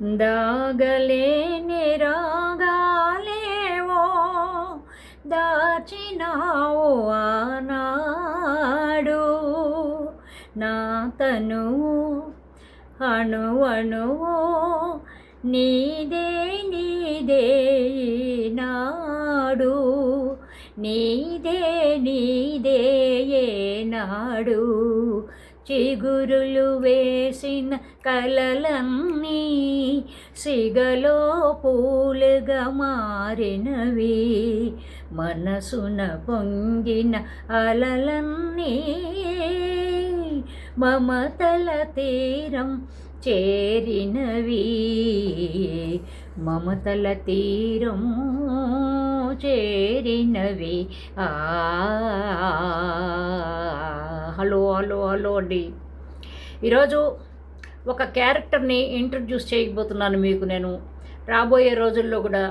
దాగలేని రాగాలేవో దాచినావు ఆనాడు. నా తను అణు నీదే నీదే నాడు నీదే నీదే నాడు చిగురులు వేసిన కలలన్నీ సిగలో పూలుగా మారినవి. మనసున పొంగిన అలలన్నీ మమతల తీరం చేరినవి. మమతల తీరం చేరినవి. ఆ హలో హలో హలో అండి. ఈరోజు ఒక క్యారెక్టర్ని ఇంట్రడ్యూస్ చేయబోతున్నాను మీకు నేను. రాబోయే రోజుల్లో కూడా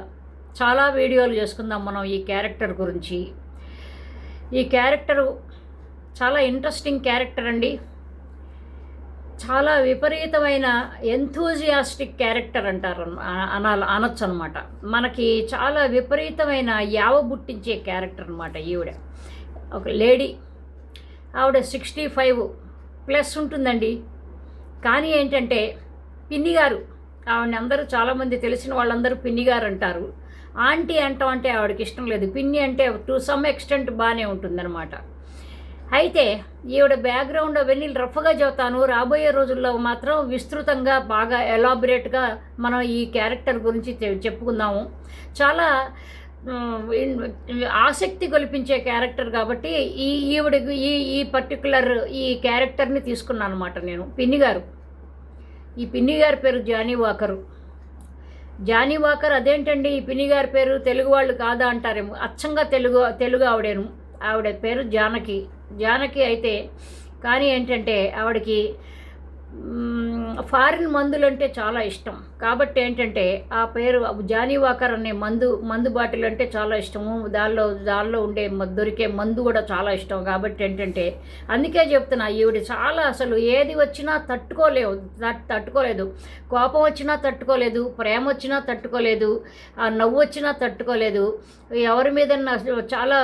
చాలా వీడియోలు చేసుకుందాం మనం ఈ క్యారెక్టర్ గురించి. ఈ క్యారెక్టరు చాలా ఇంట్రెస్టింగ్ క్యారెక్టర్ అండి. చాలా విపరీతమైన ఎంథూజియాస్టిక్ క్యారెక్టర్ అంటారు అనాల అనొచ్చు అనమాట మనకి చాలా విపరీతమైన యావ బుట్టించే క్యారెక్టర్ అనమాట ఈవిడ. ఒక లేడీ ఆవిడ సిక్స్టీ ఫైవ్ ప్లస్ ఉంటుందండి. కానీ ఏంటంటే పిన్ని గారు ఆవిడని అందరూ చాలామంది తెలిసిన వాళ్ళందరూ పిన్ని గారు అంటారు. ఆంటీ అంటాం అంటే ఆవిడకి ఇష్టం లేదు. పిన్ని అంటే టు సమ్ ఎక్స్టెంట్ బాగానే ఉంటుందన్నమాట. అయితే ఈవిడ బ్యాక్గ్రౌండ్ అవన్నీ రఫ్గా చెబుతాను. రాబోయే రోజుల్లో మాత్రం విస్తృతంగా బాగా ఎలాబరేట్గా మనం ఈ క్యారెక్టర్ గురించి చెప్పుకుందాము. చాలా ఆసక్తి గొలిపించే క్యారెక్టర్ కాబట్టి ఈ ఈవిడ ఈ ఈ పర్టికులర్ ఈ క్యారెక్టర్ని తీసుకున్నాను అనమాట నేను. పిన్ని గారు. ఈ పిన్ని గారి పేరు జానీ వాకరు. జానీ వాకర్ అదేంటండి? ఈ పిన్ని గారి పేరు తెలుగు వాళ్ళు కాదా అంటారేమో. అచ్చంగా తెలుగు తెలుగు ఆవిడేను. ఆవిడ పేరు జానకి. జానకి అయితే కానీ ఏంటంటే ఆవిడకి ఫారిన్ మందులు అంటే చాలా ఇష్టం. కాబట్టి ఏంటంటే ఆ పేరు జానీవాకర్ అనే మందు మందు బాటిల్ అంటే చాలా ఇష్టము. దానిలో దానిలో ఉండే దొరికే మందు కూడా చాలా ఇష్టం. కాబట్టి ఏంటంటే అందుకే చెప్తున్నా ఈవిడ చాలా అసలు ఏది వచ్చినా తట్టుకోలేవు. తట్టుకోలేదు. కోపం వచ్చినా తట్టుకోలేదు. ప్రేమ వచ్చినా తట్టుకోలేదు. ఆ నవ్వు వచ్చినా తట్టుకోలేదు. ఎవరి మీద చాలా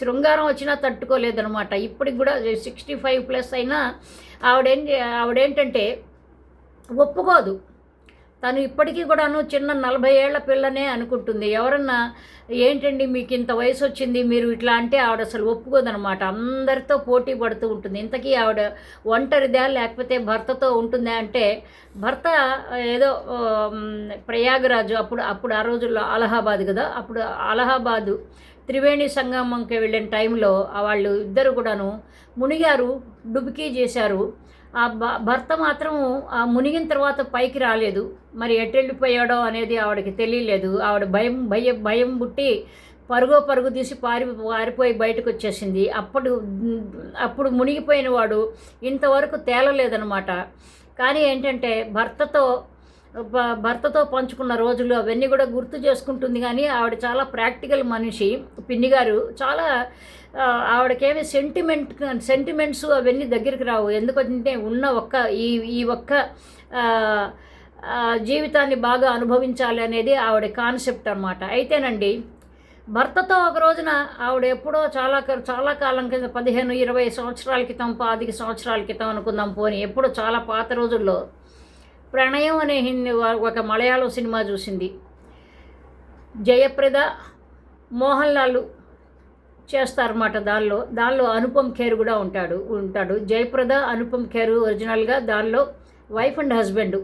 శృంగారం వచ్చినా తట్టుకోలేదు అనమాట ఇప్పటికి కూడా సిక్స్టీ ఫైవ్ ప్లస్ అయినా ఆవిడేం ఆవిడేంటంటే ఒప్పుకోదు. తను ఇప్పటికీ కూడాను చిన్న నలభై ఏళ్ళ పిల్లనే అనుకుంటుంది. ఎవరన్నా ఏంటండి మీకు ఇంత వయసు వచ్చింది మీరు ఇట్లా అంటే ఆవిడ అసలు ఒప్పుకోదనమాట. అందరితో పోటీ పడుతూ ఉంటుంది. ఇంతకీ ఆవిడ ఒంటరిదా లేకపోతే భర్తతో ఉంటుందా అంటే భర్త ఏదో ప్రయాగరాజు అప్పుడు అప్పుడు ఆ రోజుల్లో అలహాబాద్ కదా అప్పుడు అలహాబాదు త్రివేణి సంగమంకి వెళ్ళిన టైంలో వాళ్ళు ఇద్దరు కూడాను మునిగారు డుబికీ చేశారు. ఆ భ- భర్త మాత్రం ఆ మునిగిన తర్వాత పైకి రాలేదు. మరి ఎటు వెళ్ళిపోయాడో అనేది ఆవిడకి తెలియలేదు. ఆవిడ భయం భయం భయం పుట్టి పరుగో పరుగు తీసి పారి పారిపోయి బయటకు వచ్చేసింది అప్పుడు అప్పుడు మునిగిపోయిన వాడు ఇంతవరకు తేలలేదనమాట కానీ ఏంటంటే భర్తతో భర్తతో పంచుకున్న రోజులు అవన్నీ కూడా గుర్తు చేసుకుంటుంది కానీ ఆవిడ చాలా ప్రాక్టికల్ మనిషి పిన్ని గారు. చాలా ఆవిడకేమి సెంటిమెంట్ సెంటిమెంట్స్ అవన్నీ దగ్గరికి రావు. ఎందుకంటే ఉన్న ఒక్క ఈ ఈ ఒక్క జీవితాన్ని బాగా అనుభవించాలి అనేది ఆవిడ కాన్సెప్ట్ అనమాట అయితేనండి భర్తతో ఒక రోజున ఆవిడ ఎప్పుడో చాలా క- చాలా కాలం కింద పదిహేను ఇరవై సంవత్సరాల క్రితం పాతిక సంవత్సరాల క్రితం అనుకుందాం పోని ఎప్పుడో చాలా పాత రోజుల్లో ప్రణయం అనే హిందీ ఒక మలయాళం సినిమా చూసింది. జయప్రద మోహన్ లాల్ చేస్తారన్నమాట దానిలో దానిలో అనుపమ్ ఖేర్ కూడా ఉంటాడు ఉంటాడు. జయప్రద అనుపమ్ ఖేర్ ఒరిజినల్గా దానిలో వైఫ్ అండ్ హస్బెండ్.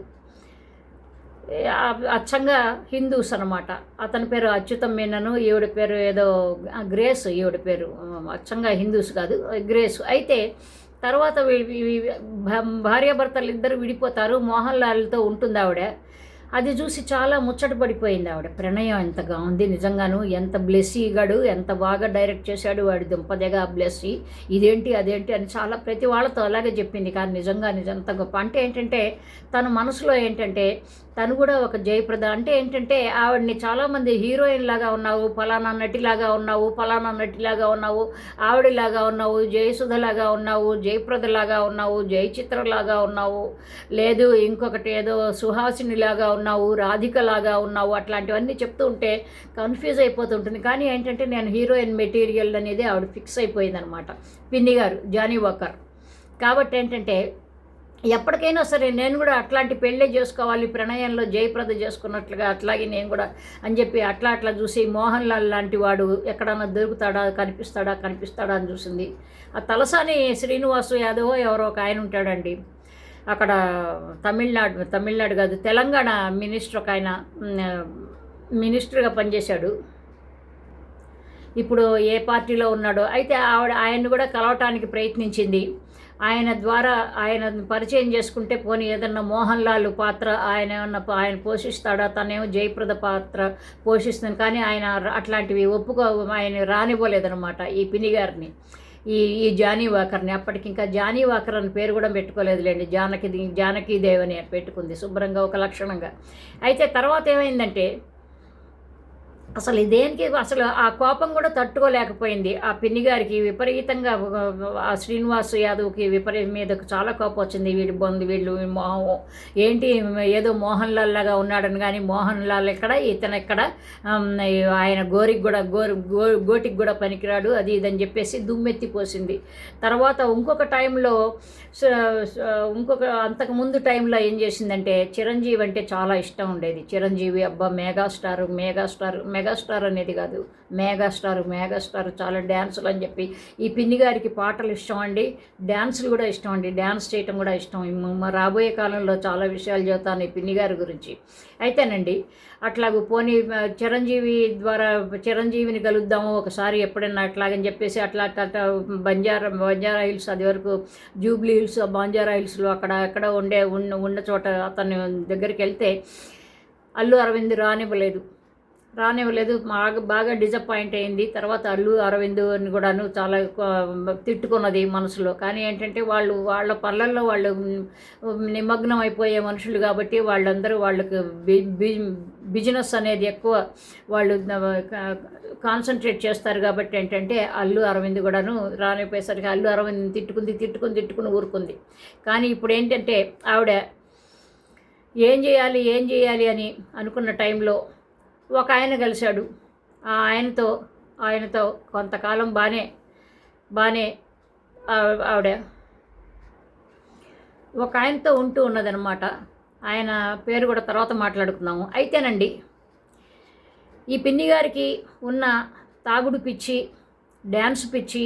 అచ్చంగా హిందూస్ అనమాట అతని పేరు అచ్యుతం మీనను ఈవిడ పేరు ఏదో గ్రేస్ ఈవిడ పేరు అచ్చంగా హిందూస్ కాదు గ్రేస్. అయితే తర్వాత భార్యాభర్తలు ఇద్దరు విడిపోతారు. మోహన్ లాల్తో ఉంటుంది ఆవిడ అది చూసి చాలా ముచ్చట పడిపోయింది ఆవిడ. ప్రణయం ఎంతగా ఉంది నిజంగాను? ఎంత బ్లెస్సీగాడు ఎంత బాగా డైరెక్ట్ చేశాడు వాడి దుంపదెగా బ్లెస్సీ ఇదేంటి అదేంటి అని చాలా ప్రతి వాళ్ళతో అలాగే చెప్పింది. కానీ నిజంగా నిజంత గొప్ప. అంటే ఏంటంటే తన మనసులో ఏంటంటే తను కూడా ఒక జయప్రద. అంటే ఏంటంటే ఆవిడని చాలామంది హీరోయిన్ లాగా ఉన్నావు ఫలానా నటిలాగా ఉన్నావు ఫలానా నటిలాగా ఉన్నావు ఆవిడలాగా ఉన్నావు జయసుధలాగా ఉన్నావు జయప్రదలాగా ఉన్నావు జయచిత్రలాగా ఉన్నావు. లేదు ఇంకొకటి ఏదో సుహాసినిలాగా ఉన్నావు రాధికలాగా ఉన్నావు అట్లాంటివన్నీ చెప్తూ ఉంటే కన్ఫ్యూజ్ అయిపోతుంటుంది కానీ ఏంటంటే నేను హీరోయిన్ మెటీరియల్ అనేది ఆవిడ ఫిక్స్ అయిపోయిందనమాట. పిన్ని గారు జానీ వాకర్. కాబట్టి ఏంటంటే ఎప్పటికైనా సరే నేను కూడా అట్లాంటి పెళ్ళే చేసుకోవాలి ప్రణయంలో జయప్రద చేసుకున్నట్లుగా అట్లాగే నేను కూడా అని చెప్పి అట్లా అట్లా చూసి మోహన్ లాల్ లాంటి వాడు ఎక్కడన్నా దొరుకుతాడా కనిపిస్తాడా కనిపిస్తాడా అని చూసింది. ఆ తలసాని శ్రీనివాసు యాదవ్ ఎవరో ఒక ఆయన ఉంటాడండి. అక్కడ తమిళనాడు తమిళనాడు కాదు తెలంగాణ మినిస్టర్ ఒక ఆయన మినిస్టర్గా పనిచేశాడు. ఇప్పుడు ఏ పార్టీలో ఉన్నాడో అయితే ఆవిడ ఆయన్ని కూడా కలవటానికి ప్రయత్నించింది. ఆయన ద్వారా ఆయన పరిచయం చేసుకుంటే పోనీ ఏదన్నా మోహన్ లాల్ పాత్ర ఆయన ఏమన్నా ఆయన పోషిస్తాడా? తనేమో జయప్రద పాత్ర పోషిస్తుంది కానీ ఆయన అట్లాంటివి ఒప్పుకో ఆయన రానివ్వలేదనమాట ఈ పిని గారిని ఈ ఈ జానీ వాకర్ని అప్పటికి ఇంకా జానీ వాకర్ అని పేరు కూడా పెట్టుకోలేదులేండి. జానకి జానకీ దేవని పెట్టుకుంది శుభ్రంగా ఒక లక్షణంగా. అయితే తర్వాత ఏమైందంటే అసలు దేనికి అసలు ఆ కోపం కూడా తట్టుకోలేకపోయింది. ఆ పిన్ని గారికి విపరీతంగా ఆ శ్రీనివాస్ యాదవ్కి విపరీత మీదకు చాలా కోపం వచ్చింది. వీడి బొంది వీళ్ళు మోహం ఏంటి ఏదో మోహన్ లాల్ లాగా ఉన్నాడని కానీ మోహన్ లాల్ ఇక్కడ ఇతను ఎక్కడ ఆయన గోరికి కూడా గోరి గో గోటికి కూడా పనికిరాడు అది ఇదని చెప్పేసి దుమ్మెత్తిపోసింది తర్వాత ఇంకొక టైంలో ఇంకొక అంతకు ముందు టైంలో ఏం చేసిందంటే చిరంజీవి అంటే చాలా ఇష్టం ఉండేది. చిరంజీవి అబ్బా మెగాస్టార్ మెగాస్టార్ మెగాస్టార్ అనేది కాదు. మెగాస్టార్ మెగాస్టార్ చాలా డ్యాన్సులు అని చెప్పి ఈ పిన్ని గారికి పాటలు ఇష్టం అండి. డ్యాన్సులు కూడా ఇష్టం అండి. డ్యాన్స్ చేయటం కూడా ఇష్టం. రాబోయే కాలంలో చాలా విషయాలు చెబుతాను ఈ పిన్ని గారి గురించి. అయితేనండి అట్లాగూ పోనీ చిరంజీవి ద్వారా చిరంజీవిని కలుద్దాము ఒకసారి ఎప్పుడైనా అట్లాగని చెప్పేసి అట్లా అట్లా బంజారా బంజారా హిల్స్ అది వరకు జూబ్లీ హిల్స్ బంజారా హిల్స్లో అక్కడ ఎక్కడ ఉండే ఉన్న ఉన్న చోట అతని దగ్గరికి వెళ్తే అల్లు అరవింద్ రానివ్వలేదు. రానివ్వలేదు. బాగా బాగా డిజపాయింట్ అయింది. తర్వాత అల్లు అరవింద్ అని కూడాను చాలా తిట్టుకున్నది మనసులో. కానీ ఏంటంటే వాళ్ళు వాళ్ళ పనులలో వాళ్ళు నిమగ్నం అయిపోయే మనుషులు కాబట్టి వాళ్ళందరూ వాళ్ళకి బిజినెస్ అనేది ఎక్కువ వాళ్ళు కాన్సన్ట్రేట్ చేస్తారు కాబట్టి ఏంటంటే అల్లు అరవింద్ కూడాను రానిపోయేసరికి అల్లు అరవింద్ తిట్టుకుంది తిట్టుకుని తిట్టుకుని ఊరుకుంది. కానీ ఇప్పుడు ఏంటంటే ఆవిడ ఏం చేయాలి ఏం చేయాలి అని అనుకున్న టైంలో ఒక ఆయన కలిశాడు. ఆ ఆయనతో ఆయనతో కొంతకాలం బాగానే బాగానే ఆవిడ ఒక ఆయనతో ఉంటూ ఉన్నదనమాట ఆయన పేరు కూడా తర్వాత మాట్లాడుకుందాము. అయితేనండి ఈ పిన్ని గారికి ఉన్న తాగుడు పిచ్చి డ్యాన్స్ పిచ్చి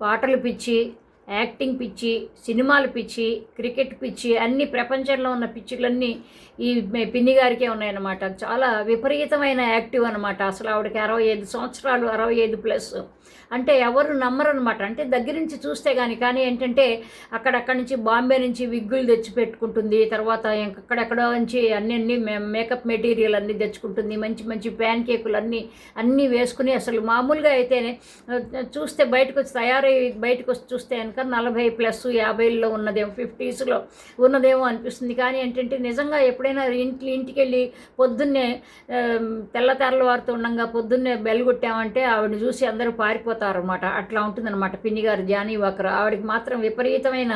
పాటలు పిచ్చి యాక్టింగ్ పిచ్చి సినిమాలు పిచ్చి క్రికెట్ పిచ్చి అన్ని ప్రపంచంలో ఉన్న పిచ్చిలన్నీ ఈ పిన్ని గారికే ఉన్నాయన్నమాట. చాలా విపరీతమైన యాక్టివ్ అనమాట అసలు ఆవిడకి అరవై ఐదు సంవత్సరాలు అరవై ఐదు ప్లస్. అంటే ఎవరు నమ్మరు అనమాట అంటే దగ్గర నుంచి చూస్తే కానీ కానీ ఏంటంటే అక్కడక్కడి నుంచి బాంబే నుంచి విగ్గులు తెచ్చి పెట్టుకుంటుంది తర్వాత అక్కడెక్కడో నుంచి అన్ని అన్ని మేకప్ మెటీరియల్ అన్నీ తెచ్చుకుంటుంది. మంచి మంచి ప్యాన్ కేకులు అన్నీ అన్నీ వేసుకుని అసలు మామూలుగా అయితే చూస్తే బయటకు వచ్చి తయారై బయటకు వచ్చి చూస్తే కనుక నలభై ప్లస్ యాభైల్లో ఉన్నదేమో ఫిఫ్టీస్లో ఉన్నదేమో అనిపిస్తుంది. కానీ ఏంటంటే నిజంగా ఎప్పుడైనా ఇంటి ఇంటికి వెళ్ళి పొద్దున్నే తెల్లతెరల వారితో ఉండగా పొద్దున్నే బెల్ కొట్టామంటే ఆవిడని చూసి అందరూ పారిపోతారు అనమాట అట్లా ఉంటుందన్నమాట పిన్ని గారు జానీ వాకర్. ఆవిడకి మాత్రం విపరీతమైన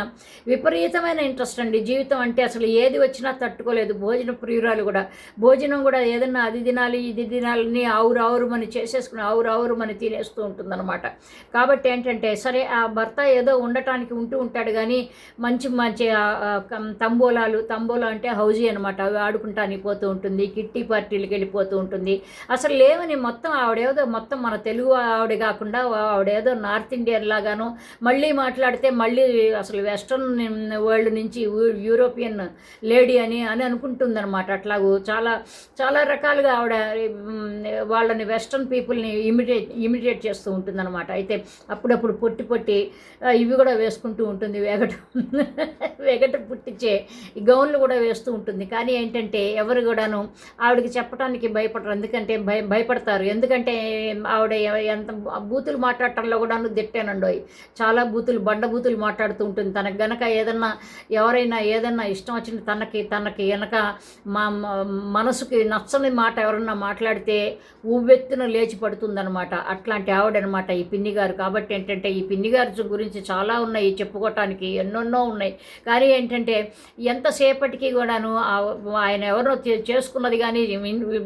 విపరీతమైన ఇంట్రెస్ట్ అండి. జీవితం అంటే అసలు ఏది వచ్చినా తట్టుకోలేదు. భోజన ప్రియురాలు కూడా. భోజనం కూడా ఏదన్నా అది తినాలి ఇది తినాలని ఆవురు ఆవురు మని చేసేసుకుని ఆవురు ఆవురు మని తినేస్తూ ఉంటుందన్నమాట. కాబట్టి ఏంటంటే సరే ఆ భర్త ఏదో ఉండటానికి ఉంటూ ఉంటాడు కానీ మంచి మంచి తంబోలాలు తంబోలా అంటే హౌజీ అనమాట అవి ఆడుకుంటానికి పోతూ ఉంటుంది కిట్టి పార్టీలకు వెళ్ళిపోతూ ఉంటుంది. అసలు లేవని మొత్తం ఆవిడేదో మొత్తం మన తెలుగు ఆవిడ కాకుండా ఆవిడేదో నార్త్ ఇండియన్ లాగాను మళ్ళీ మాట్లాడితే మళ్ళీ అసలు వెస్ట్రన్ వరల్డ్ నుంచి యూరోపియన్ లేడీ అని అని అనుకుంటుందన్నమాట. అట్లాగూ చాలా చాలా రకాలుగా ఆవిడ వాళ్ళని వెస్ట్రన్ పీపుల్ని ఇమిటేట్ ఇమిటేట్ చేస్తూ ఉంటుందన్నమాట. అయితే అప్పుడప్పుడు పొట్టి పొట్టి ఇవి కూడా వేసుకుంటూ ఉంటుంది. వెగట వెగట పుట్టించే ఈ గౌన్లు కూడా వేస్తూ ఉంటుంది. కానీ ఏంటంటే ఎవరు కూడాను ఆవిడకి చెప్పడానికి భయపడరు. ఎందుకంటే భయ భయపడతారు. ఎందుకంటే ఆవిడ ఎంత బూతులు మాట్లాడటంలో కూడాను దిట్టానండోయ్ చాలా బూతులు బండ బూతులు మాట్లాడుతూ ఉంటుంది. తనకు గనక ఏదన్నా ఎవరైనా ఏదన్నా ఇష్టం వచ్చిన తనకి తనకి వెనక మా మనసుకి నచ్చని మాట ఎవరన్నా మాట్లాడితే ఉవ్వెత్తున లేచి పడుతుందనమాట అట్లాంటి ఆవిడనమాట ఈ పిన్ని గారు. కాబట్టి ఏంటంటే ఈ పిన్ని గారి గురించి చాలా ఉన్నాయి చెప్పుకోవటానికి ఎన్నెన్నో ఉన్నాయి. కానీ ఏంటంటే ఎంతసేపటికి కూడాను ఆయన ఎవరో చే- చేసుకున్నది కానీ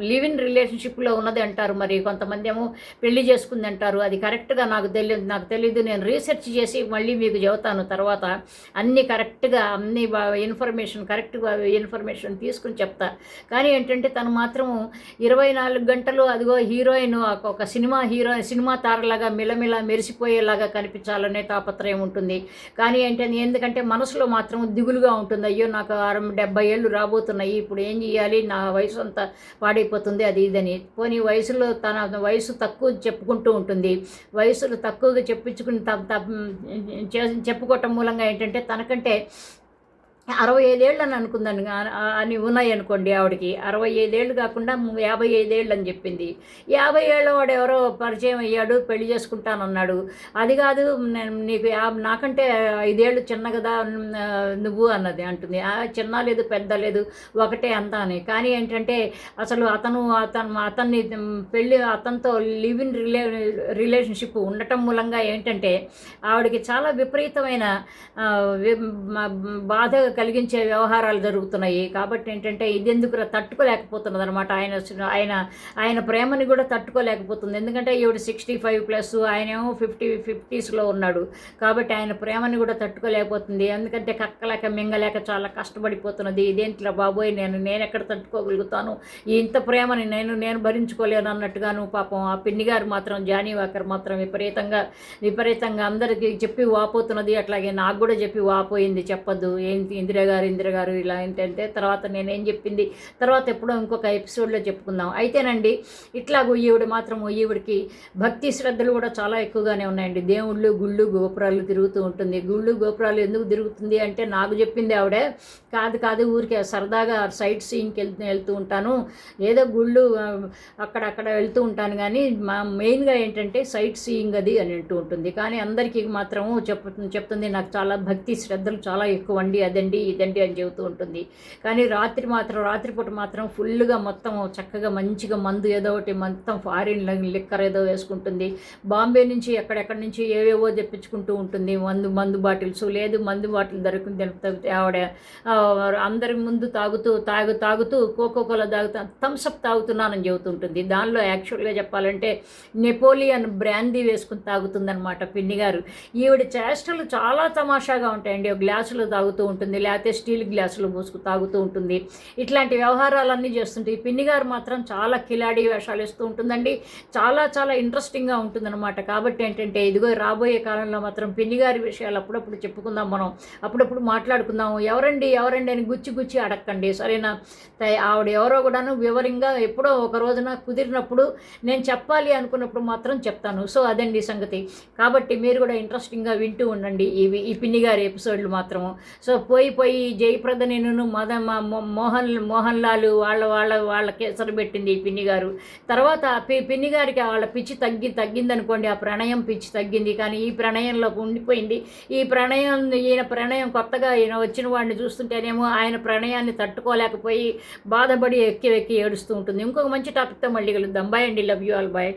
లివ్ ఇన్ రిలేషన్షిప్లో ఉన్నది అంటారు మరి. కొంతమంది ఏమో పెళ్ళి చేసుకుంది అంటారు. అది కరెక్ట్గా నాకు తెలియదు నాకు తెలియదు నేను రీసెర్చ్ చేసి మళ్ళీ మీకు చెబుతాను తర్వాత. అన్నీ కరెక్ట్గా అన్ని ఇన్ఫర్మేషన్ కరెక్ట్గా ఇన్ఫర్మేషన్ తీసుకుని చెప్తా. కానీ ఏంటంటే తను మాత్రము ఇరవై నాలుగు గంటలు అదిగో హీరోయిన్ ఒక- సినిమా హీరోయిన్ సినిమా తారలాగా మిలమిల మెరిసిపోయేలాగా కనిపించాలనే తాపత్రయం ఉంటుంది. కానీ ఏంటంటే ఎందుకంటే మనసులో మాత్రం దిగులుగా ఉంటుంది. అయ్యో నాకు అరవై డెబ్బై ఏళ్ళు రాబోతున్నాయి. ఇప్పుడు ఏం చేయాలి నా వయసు అంతా పాడైపోతుంది. అది ఇదని. పోనీ వయసులో తన వయసు తక్కువ చెప్పుకుంటూ ఉంటుంది. వయసులో తక్కువగా చెప్పించుకుని త- చెప్పుకోవటం మూలంగా ఏంటంటే తనకంటే అరవై ఐదేళ్ళు అని అనుకుందాను అని ఉన్నాయి అనుకోండి ఆవిడకి. అరవై ఐదేళ్ళు కాకుండా యాభై ఐదేళ్ళు అని చెప్పింది. యాభై ఏళ్ళ వాడు ఎవరో పరిచయం అయ్యాడు పెళ్ళి చేసుకుంటానన్నాడు. అది కాదు నేను నీకు నాకంటే ఐదేళ్ళు చిన్న కదా నువ్వు అన్నది అంటుంది. ఆ, చిన్న లేదు పెద్ద లేదు ఒకటే అంత అని. కానీ ఏంటంటే అసలు అతను అతను అతన్ని పెళ్ళి అతనితో లివ్ ఇన్ రిలే రిలేషన్షిప్ ఉండటం మూలంగా ఏంటంటే ఆవిడకి చాలా విపరీతమైన బాధ కలిగించే వ్యవహారాలు జరుగుతున్నాయి. కాబట్టి ఏంటంటే ఇది ఎందుకు తట్టుకోలేకపోతున్నది అనమాట ఆయన ఆయన ఆయన ప్రేమని కూడా తట్టుకోలేకపోతుంది. ఎందుకంటే ఈవిడ సిక్స్టీ ఫైవ్ ప్లస్ ఆయనేమో ఫిఫ్టీ ఫిఫ్టీస్లో ఉన్నాడు. కాబట్టి ఆయన ప్రేమని కూడా తట్టుకోలేకపోతుంది. ఎందుకంటే కక్కలేక మింగలేక చాలా కష్టపడిపోతున్నది. ఇదేంటిలా బాబోయ్ నేను నేను ఎక్కడ తట్టుకోగలుగుతాను? ఇంత ప్రేమని నేను నేను భరించుకోలేను అన్నట్టుగాను పాపం ఆ పిన్ని గారు మాత్రం జానీ వాకర్ మాత్రం విపరీతంగా విపరీతంగా అందరికీ చెప్పి వాపోతున్నది. అట్లాగే నాకు కూడా చెప్పి వాపోయింది చెప్పొద్దు. ఏంటి ఇందిరా గారు ఇందిరా గారు ఇలా ఏంటంటే తర్వాత నేనేం చెప్పింది? తర్వాత ఎప్పుడో ఇంకొక ఎపిసోడ్లో చెప్పుకుందాం. అయితేనండి ఇట్లాగూ ఈవిడ మాత్రం ఈవిడికి భక్తి శ్రద్ధలు కూడా చాలా ఎక్కువగానే ఉన్నాయండి. దేవుళ్ళు గుళ్ళు గోపురాలు తిరుగుతూ ఉంటుంది. గుళ్ళు గోపురాలు ఎందుకు తిరుగుతుంది అంటే నాకు చెప్పింది ఆవిడే కాదు కాదు ఊరికే సరదాగా సైట్ సీయింగ్కి వెళ్తూ వెళ్తూ ఉంటాను. ఏదో గుళ్ళు అక్కడక్కడ వెళ్తూ ఉంటాను కానీ మా మెయిన్గా ఏంటంటే సైట్ సీయింగ్ అది అని అంటూ ఉంటుంది. కానీ అందరికీ మాత్రం చెప్పు చెప్తుంది నాకు చాలా భక్తి శ్రద్ధలు చాలా ఎక్కువ అండి అదండి. ఇదండి అని చెబుతూ ఉంటుంది. కానీ రాత్రి మాత్రం రాత్రిపూట మాత్రం ఫుల్గా మొత్తం చక్కగా మంచిగా మందు ఏదో ఒకటి మొత్తం ఫారిన్ లిక్కర్ ఏదో వేసుకుంటుంది. బాంబే నుంచి ఎక్కడెక్కడి నుంచి ఏవేవో తెప్పించుకుంటూ ఉంటుంది. మందు మందు బాటిల్స్. లేదు మందు బాటిల్ దొరికింది ఆవిడ అందరి ముందు తాగుతూ తాగు తాగుతూ కోకో కోలా తాగుతా థమ్స్అప్ తాగుతున్నానని చెబుతుంటుంది. దానిలో యాక్చువల్గా చెప్పాలంటే నెపోలియన్ బ్రాందీ వేసుకుని తాగుతుందనమాట పిన్ని గారు. ఈవిడ చేష్టలు చాలా తమాషాగా ఉంటాయండి. ఒక గ్లాసులో తాగుతూ ఉంటుంది. లేకపోతే స్టీల్ గ్లాసులు పోసుకు తాగుతూ ఉంటుంది. ఇట్లాంటి వ్యవహారాలన్నీ చేస్తుంటే ఈ పిన్ని గారు మాత్రం చాలా కిలాడి వేషాలు ఇస్తూ ఉంటుందండి. చాలా చాలా ఇంట్రెస్టింగ్గా ఉంటుందన్నమాట. కాబట్టి ఏంటంటే ఇదిగో రాబోయే కాలంలో మాత్రం పిన్ని గారి విషయాలు అప్పుడప్పుడు చెప్పుకుందాం మనం. అప్పుడప్పుడు మాట్లాడుకుందాము. ఎవరండి ఎవరండి అని గుచ్చి గుచ్చి అడక్కండి. సరేనా? ఆవిడ ఎవరో కూడాను వివరంగా ఎప్పుడో ఒక రోజున కుదిరినప్పుడు నేను చెప్పాలి అనుకున్నప్పుడు మాత్రం చెప్తాను. సో అదండి సంగతి. కాబట్టి మీరు కూడా ఇంట్రెస్టింగ్గా వింటూ ఉండండి ఇవి ఈ పిన్ని గారి ఎపిసోడ్లు మాత్రము. సో పోయి పోయి జయప్రద నేను మద మో- మోహన్ మోహన్ లాల్ వాళ్ళ వాళ్ళ వాళ్ళ కేసరి పెట్టింది ఈ పిన్ని గారు. తర్వాత పి పిన్ని గారికి వాళ్ళ పిచ్చి తగ్గి తగ్గిందనుకోండి ఆ ప్రణయం పిచ్చి తగ్గింది. కానీ ఈ ప్రణయంలో ఉండిపోయింది. ఈ ప్రణయం ఈయన ప్రణయం కొత్తగా ఈయన వచ్చిన వాడిని చూస్తుంటేనేమో ఆయన ప్రణయాన్ని తట్టుకోలేకపోయి బాధపడి ఎక్కి ఎక్కి ఏడుస్తూ ఉంటుంది. ఇంకొక మంచి టాపిక్తో మళ్ళీ కలుద్దాం. బాయ్ అండి. Love you all bye